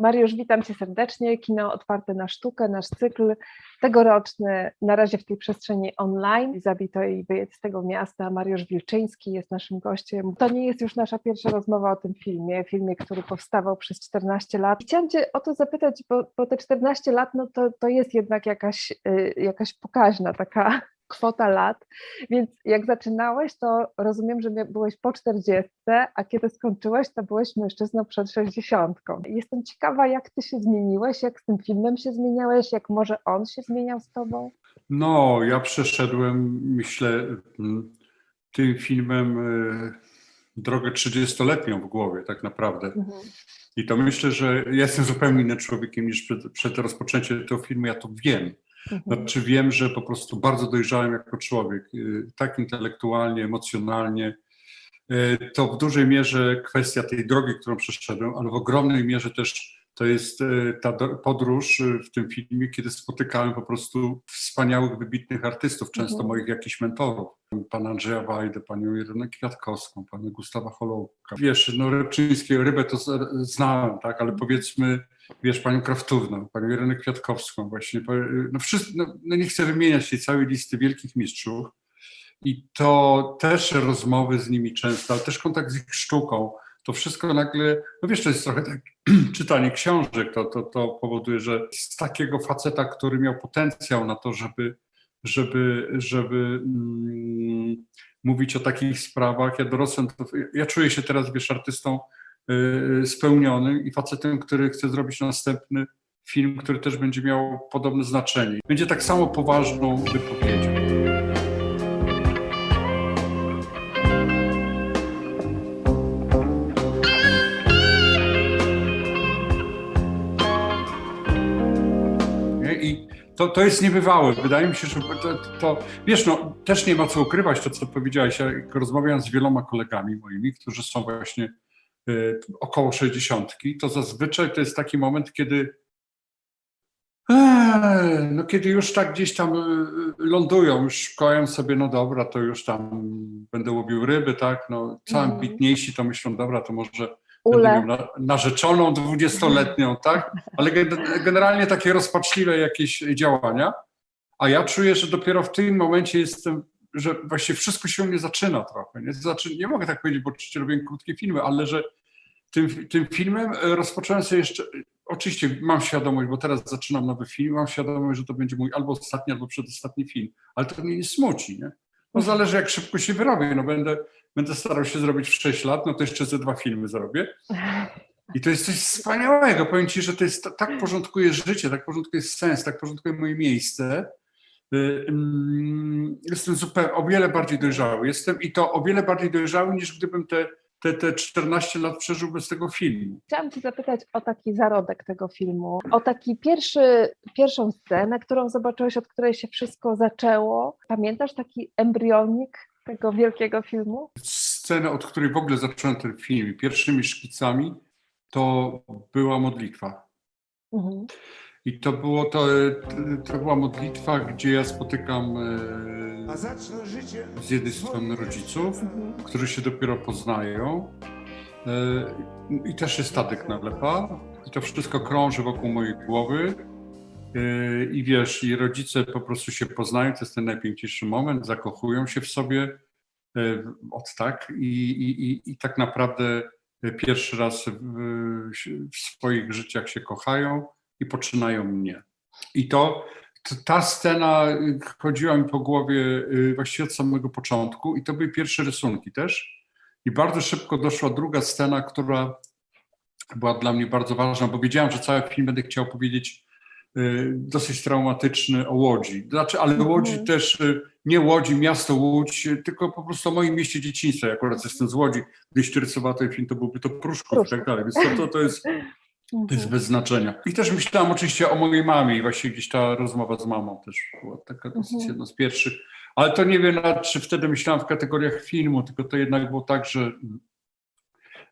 Mariusz, witam Cię serdecznie. Kino Otwarte na Sztukę, nasz cykl tegoroczny, na razie w tej przestrzeni online, zabitej wyjedź z tego miasta. Mariusz Wilczyński jest naszym gościem. To nie jest już nasza pierwsza rozmowa o tym filmie, filmie, który powstawał przez 14 lat. Chciałam Cię o to zapytać, bo, bo te 14 lat, no to, to jest jednak jakaś, y, jakaś pokaźna taka kwota lat, więc jak zaczynałeś, to rozumiem, że byłeś po 40, a kiedy skończyłeś, to byłeś mężczyzną przed 60. Jestem ciekawa, jak ty się zmieniłeś, jak z tym filmem się zmieniałeś, jak może on się zmieniał z tobą? No, ja przeszedłem, myślę, tym filmem y, drogę 30-letnią w głowie, tak naprawdę. Mhm. I to myślę, że ja jestem zupełnie innym człowiekiem niż przed, przed rozpoczęciem tego filmu, ja to wiem. Mhm. Znaczy wiem, że po prostu bardzo dojrzałem jako człowiek, y, tak intelektualnie, emocjonalnie. Y, to w dużej mierze kwestia tej drogi, którą przeszedłem, ale w ogromnej mierze też to jest y, ta podróż w tym filmie, kiedy spotykałem po prostu wspaniałych, wybitnych artystów, często mhm. moich jakichś mentorów. Pana Andrzeja Wajdę, panią Irenę Kwiatkowską, pana Gustawa Holołka. Wiesz, no Rybczyńskie, Rybę to znałem, tak, ale powiedzmy wiesz, panią Kraftówną, panią Irenę Kwiatkowską właśnie, no, wszyscy, no, no nie chcę wymieniać tej całej listy wielkich mistrzów i to też rozmowy z nimi często, ale też kontakt z ich sztuką, to wszystko nagle, no wiesz, to jest trochę tak, czytanie książek, to, to, to powoduje, że z takiego faceta, który miał potencjał na to, żeby, żeby, żeby mm, mówić o takich sprawach, ja dorosłem, to, ja czuję się teraz, wiesz, artystą, spełnionym i facetem, który chce zrobić następny film, który też będzie miał podobne znaczenie. Będzie tak samo poważną wypowiedzią. I to, to jest niebywałe. Wydaje mi się, że to, to, wiesz, no, też nie ma co ukrywać to, co powiedziałeś. Ja rozmawiam z wieloma kolegami moimi, którzy są właśnie Y, około 60, to zazwyczaj to jest taki moment, kiedy no kiedy już tak gdzieś tam y, lądują, już szkoją sobie, no dobra, to już tam będę łowił ryby, tak, no co ambitniejsi to myślą, dobra, to może Ule. będę miał narzeczoną dwudziestoletnią, tak, ale generalnie takie rozpaczliwe jakieś działania, a ja czuję, że dopiero w tym momencie jestem, że właśnie wszystko się u mnie zaczyna trochę, nie, znaczy, nie mogę tak powiedzieć, bo oczywiście robię krótkie filmy, ale że tym, tym filmem e, rozpocząłem sobie jeszcze, oczywiście mam świadomość, bo teraz zaczynam nowy film, mam świadomość, że to będzie mój albo ostatni, albo przedostatni film, ale to mnie nie smuci, nie? No zależy jak szybko się wyrobię, no będę, będę starał się zrobić w 6 lat, no to jeszcze ze dwa filmy zrobię. I to jest coś wspaniałego, powiem Ci, że to jest, tak porządkuje życie, tak porządkuje sens, tak porządkuje moje miejsce. Y, mm, jestem zupełnie, o wiele bardziej dojrzały. Jestem i to o wiele bardziej dojrzały niż gdybym te te, te 14 lat przeżył bez tego filmu. Chciałam Cię zapytać o taki zarodek tego filmu, o taki pierwszy, pierwszą scenę, którą zobaczyłeś, od której się wszystko zaczęło. Pamiętasz taki embrionik tego wielkiego filmu? Scenę, od której w ogóle zacząłem ten film, pierwszymi szkicami, to była modlitwa. Mhm. I to, było, to, to była modlitwa, gdzie ja spotykam e, z jednej strony rodziców, którzy się dopiero poznają. E, I też jest Tadek nalepa. I to wszystko krąży wokół mojej głowy. E, I wiesz, i rodzice po prostu się poznają, to jest ten najpiękniejszy moment, zakochują się w sobie od tak i, i, i tak naprawdę pierwszy raz w, w swoich życiach się kochają i poczynają mnie. I to, ta scena chodziła mi po głowie y, właściwie od samego początku i to były pierwsze rysunki też. I bardzo szybko doszła druga scena, która była dla mnie bardzo ważna, bo wiedziałem, że cały film będę chciał powiedzieć y, dosyć traumatyczny o Łodzi. Znaczy, ale mhm. Łodzi też, y, nie Łodzi, miasto Łódź, tylko po prostu o moim mieście dzieciństwa. Ja akurat jestem z Łodzi, gdyś rysowała ten film, to byłby to Pruszków i tak dalej. Więc to, to, to jest to jest mhm. bez znaczenia. I też myślałam oczywiście o mojej mamie i właśnie gdzieś ta rozmowa z mamą też była taka dosyć mhm. jedna z pierwszych. Ale to nie wiem, czy wtedy myślałam w kategoriach filmu, tylko to jednak było tak, że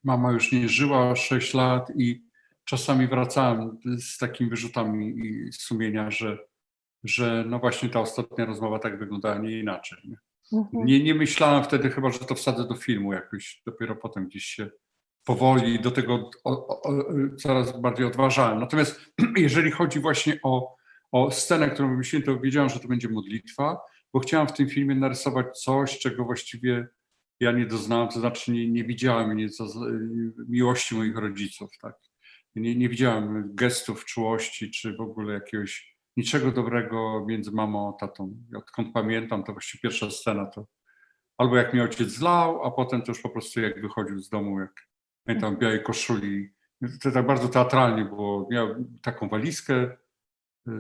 mama już nie żyła 6 lat i czasami wracałem z takimi wyrzutami sumienia, że, że no właśnie ta ostatnia rozmowa tak wyglądała, nie inaczej. Nie? Mhm. Nie, nie myślałam wtedy chyba, że to wsadzę do filmu jakoś, dopiero potem gdzieś się powoli do tego o, o, coraz bardziej odważałem. Natomiast jeżeli chodzi właśnie o, o scenę, którą wymyśliłem, to wiedziałem, że to będzie modlitwa, bo chciałem w tym filmie narysować coś, czego właściwie ja nie doznałem, to znaczy nie, nie widziałem to, miłości moich rodziców. Tak? Nie, nie widziałem gestów czułości, czy w ogóle jakiegoś niczego dobrego między mamą a tatą. Odkąd pamiętam, to właściwie pierwsza scena to albo jak mnie ojciec zlał, a potem to już po prostu jak wychodził z domu, jak pamiętam białej koszuli. To tak bardzo teatralnie było. Miał taką walizkę, y,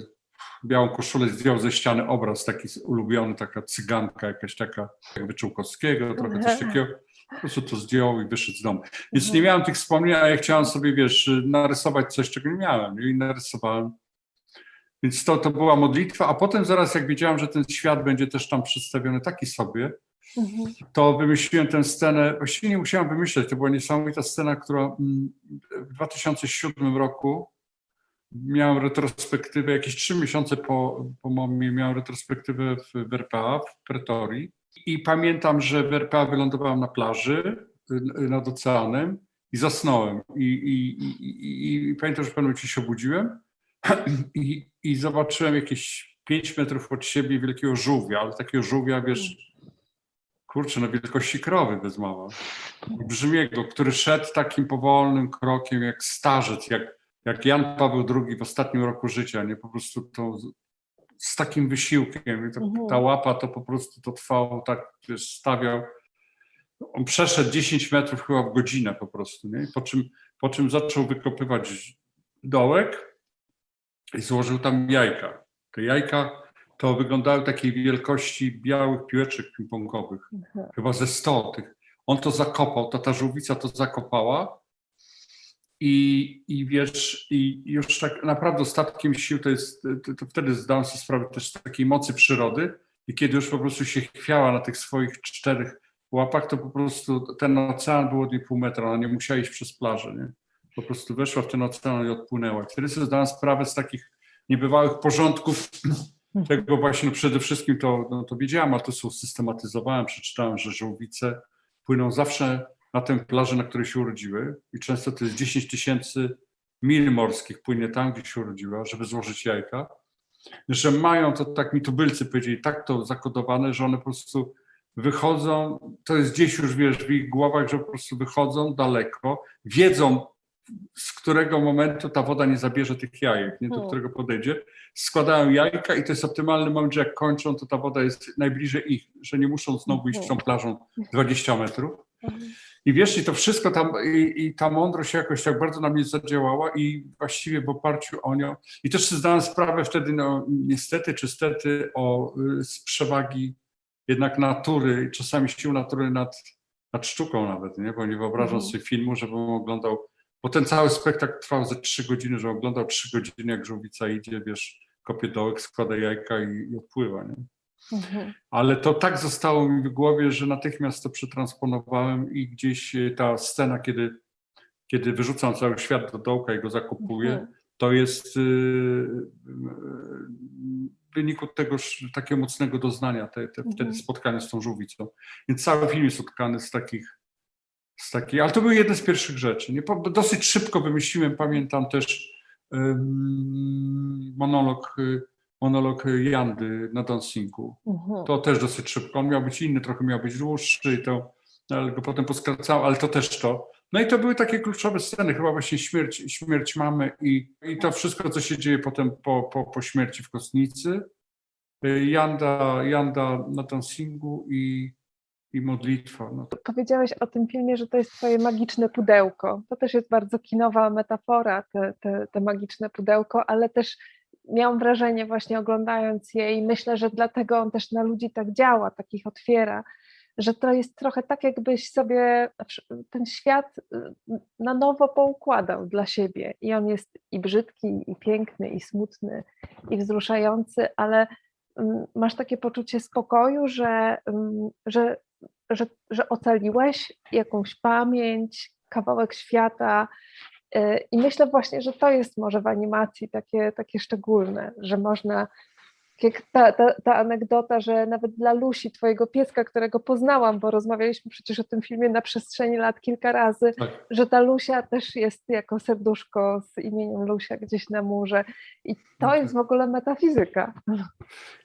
białą koszulę, zdjął ze ściany obraz taki ulubiony, taka cyganka jakaś taka, jak Wyczółkowskiego, trochę coś takiego. Po prostu to zdjął i wyszedł z domu. Więc nie mhm. miałem tych wspomnień, a ja chciałem sobie, wiesz, narysować coś, czego nie miałem. I narysowałem. Więc to, to była modlitwa, a potem zaraz jak wiedziałem, że ten świat będzie też tam przedstawiony taki sobie, mhm. to wymyśliłem tę scenę, właściwie nie musiałem wymyśleć, to była niesamowita scena, która mm, w 2007 roku miałem retrospektywę, jakieś trzy miesiące po, po mamie miałem retrospektywę w, RPA, w Pretorii i pamiętam, że w RPA wylądowałem na plaży nad oceanem i zasnąłem i, i, i, i pamiętam, że w pewnym momencie się obudziłem i, i zobaczyłem jakieś 5 metrów od siebie wielkiego żółwia, ale takiego żółwia, wiesz, kurczę, na wielkości krowy bez mała, brzmiego, który szedł takim powolnym krokiem jak starzec, jak, jak Jan Paweł II w ostatnim roku życia, nie po prostu to z takim wysiłkiem. I to, mhm. ta łapa to po prostu to trwało tak, wiesz, stawiał. On przeszedł 10 metrów chyba w godzinę po prostu, nie? Po czym, po czym zaczął wykopywać dołek i złożył tam jajka. Te jajka to wyglądały takiej wielkości białych piłeczek ping-pongowych, mhm. chyba ze 100 tych. On to zakopał, ta, żółwica to zakopała i, i wiesz, i już tak naprawdę ostatkiem sił to jest, to, to wtedy zdałem sobie sprawę też z takiej mocy przyrody i kiedy już po prostu się chwiała na tych swoich czterech łapach, to po prostu ten ocean był od niej pół metra, ona nie musiała iść przez plażę, nie? Po prostu weszła w ten ocean i odpłynęła. Wtedy sobie zdałem sprawę z takich niebywałych porządków, tego właśnie no przede wszystkim to, no to wiedziałem, ale to są systematyzowałem, przeczytałem, że żółwice płyną zawsze na tę plażę, na której się urodziły i często to jest 10 tysięcy mil morskich płynie tam, gdzie się urodziła, żeby złożyć jajka, że mają to, tak mi tubylcy powiedzieli, tak to zakodowane, że one po prostu wychodzą, to jest gdzieś już, wiesz, w ich głowach, że po prostu wychodzą daleko, wiedzą, z którego momentu ta woda nie zabierze tych jajek, nie, do hmm. którego podejdzie, składają jajka i to jest optymalny moment, że jak kończą, to ta woda jest najbliżej ich, że nie muszą znowu iść tą plażą 20 metrów. Mhm. I wiesz, i to wszystko tam, i, i, ta mądrość jakoś tak bardzo na mnie zadziałała i właściwie w oparciu o nią. I też zdałem sprawę wtedy, no niestety czy stety, o z przewagi jednak natury, czasami sił natury nad, nad sztuką nawet, nie? Bo nie wyobrażam mhm. sobie filmu, żebym oglądał, bo ten cały spektakl trwał ze trzy godziny, że oglądał trzy godziny, jak żółwica idzie, wiesz, kopie dołek, składa jajka i, i odpływa, nie? Mhm. Ale to tak zostało mi w głowie, że natychmiast to przetransponowałem i gdzieś e, ta scena, kiedy, kiedy wyrzucam cały świat do dołka i go zakupuję, mhm. to jest w wyniku tego takiego mocnego doznania, te, te, mhm. wtedy spotkania z tą żółwicą. Więc cały film jest spotkany z takich, z takich, ale to były jedne z pierwszych rzeczy. Nie? Dosyć szybko wymyśliłem, pamiętam też monolog y, monolog Jandy na dancingu. Mhm. To też dosyć szybko. On miał być inny, trochę miał być dłuższy i to, ale go potem poskracałem, ale to też to. No i to były takie kluczowe sceny, chyba właśnie śmierć, śmierć mamy i, i to wszystko, co się dzieje potem po, po, po śmierci w kostnicy. Janda, Janda na dancingu i, i modlitwa. No. Powiedziałeś o tym filmie, że to jest twoje magiczne pudełko. To też jest bardzo kinowa metafora, te, te, te magiczne pudełko, ale też miałam wrażenie właśnie oglądając je i myślę, że dlatego on też na ludzi tak działa, takich otwiera, że to jest trochę tak, jakbyś sobie ten świat y, na nowo poukładał dla siebie. I on jest i brzydki, i piękny, i smutny, i wzruszający, ale mm, masz takie poczucie spokoju, że, mm, że, że, że ocaliłeś jakąś pamięć, kawałek świata, i myślę właśnie, że to jest może w animacji takie, takie szczególne, że można Jak ta, ta, ta anegdota, że nawet dla Lusi, twojego pieska, którego poznałam, bo rozmawialiśmy przecież o tym filmie na przestrzeni lat kilka razy, Tak. że ta Lusia też jest jako serduszko z imieniem Lusia gdzieś na murze. I to Okej. jest w ogóle metafizyka.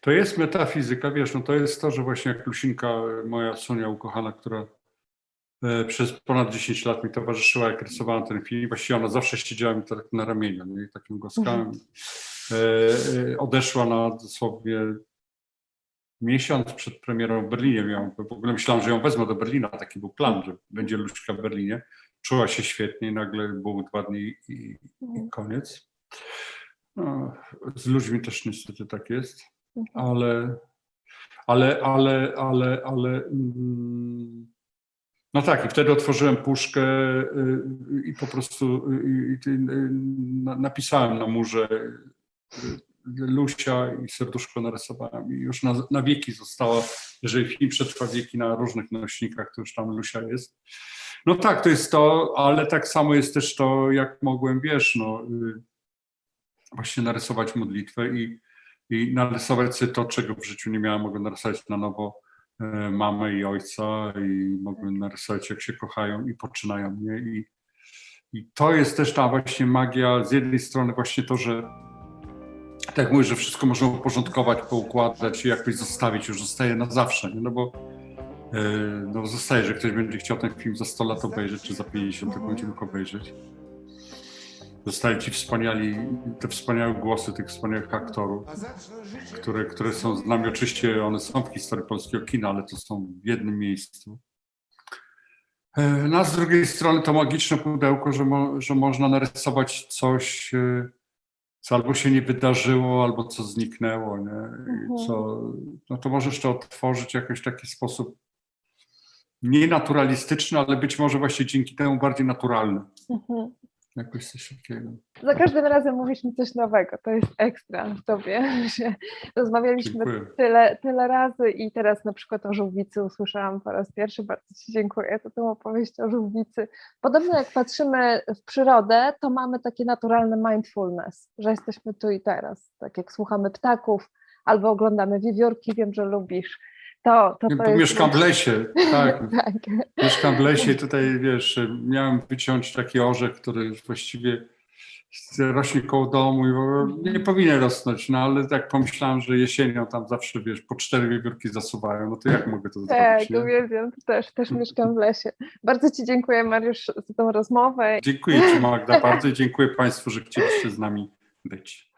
To jest metafizyka, wiesz, no to jest to, że właśnie jak Lusinka, moja Sonia ukochana, która e, przez ponad 10 lat mi towarzyszyła, jak rysowałem ten film, właściwie ona zawsze siedziała mi tak na ramieniu, nie? Takim głaskałem. E, e, odeszła na dosłownie miesiąc przed premierą w Berlinie. Miałam, w ogóle myślałam, że ją wezmę do Berlina, taki był plan, że będzie Luśka w Berlinie. Czuła się świetnie i nagle było dwa dni i, i koniec. No, z ludźmi też niestety tak jest ale, ale, ale, ale, ale. mm, No tak, i wtedy otworzyłem puszkę y, i po prostu y, y, y, na- napisałem na murze y, Lusia i serduszko narysowałem i już na, na wieki została, jeżeli film przetrwa wieki na różnych nośnikach, to już tam Lusia jest. No tak, to jest to, ale tak samo jest też to, jak mogłem, wiesz, no y, właśnie narysować modlitwę i, i narysować sobie to, czego w życiu nie miałem. Mogłem narysować na nowo e, mamę i ojca i mogłem narysować, jak się kochają i poczynają mnie. I, I to jest też ta właśnie magia, z jednej strony właśnie to, że tak mówię, że wszystko można uporządkować, poukładać i jakoś zostawić, już zostaje na zawsze, nie? no bo e, no zostaje, że ktoś będzie chciał ten film za 100 lat obejrzeć, czy za 50, to będzie mógł obejrzeć. Zostali ci wspaniali, te wspaniałe głosy tych wspaniałych aktorów, które, które są z nami. Oczywiście one są w historii polskiego kina, ale to są w jednym miejscu. E, No a z drugiej strony to magiczne pudełko, że, mo, że można narysować coś, e, co albo się nie wydarzyło, albo co zniknęło, nie? I co, no to możesz to otworzyć w jakiś taki sposób nie naturalistyczny, ale być może właśnie dzięki temu bardziej naturalny. Mhm. Jakoś coś takiego. Za każdym razem mówisz mi coś nowego. To jest ekstra w tobie, rozmawialiśmy Dziękuję. tyle, tyle razy i teraz na przykład o żółwicy usłyszałam po raz pierwszy. Bardzo Ci dziękuję za tę opowieść o żółwicy. Podobno jak patrzymy w przyrodę, to mamy takie naturalne mindfulness, że jesteśmy tu i teraz. Tak jak słuchamy ptaków albo oglądamy wiewiórki, wiem, że lubisz. To, to, to bo jest mieszkam w lesie, tak. tak. Mieszkam w lesie i tutaj, wiesz, miałem wyciąć taki orzech, który właściwie rośnie koło domu i nie powinien rosnąć, no ale tak pomyślałem, że jesienią tam zawsze, wiesz, po cztery wiewiórki zasuwają, no to jak mogę to Tak, zrobić, nie? uwielbiam, też, też mieszkam w lesie. Bardzo Ci dziękuję, Mariusz, za tą rozmowę. Dziękuję Ci Magda bardzo i dziękuję Państwu, że chcieliście z nami być.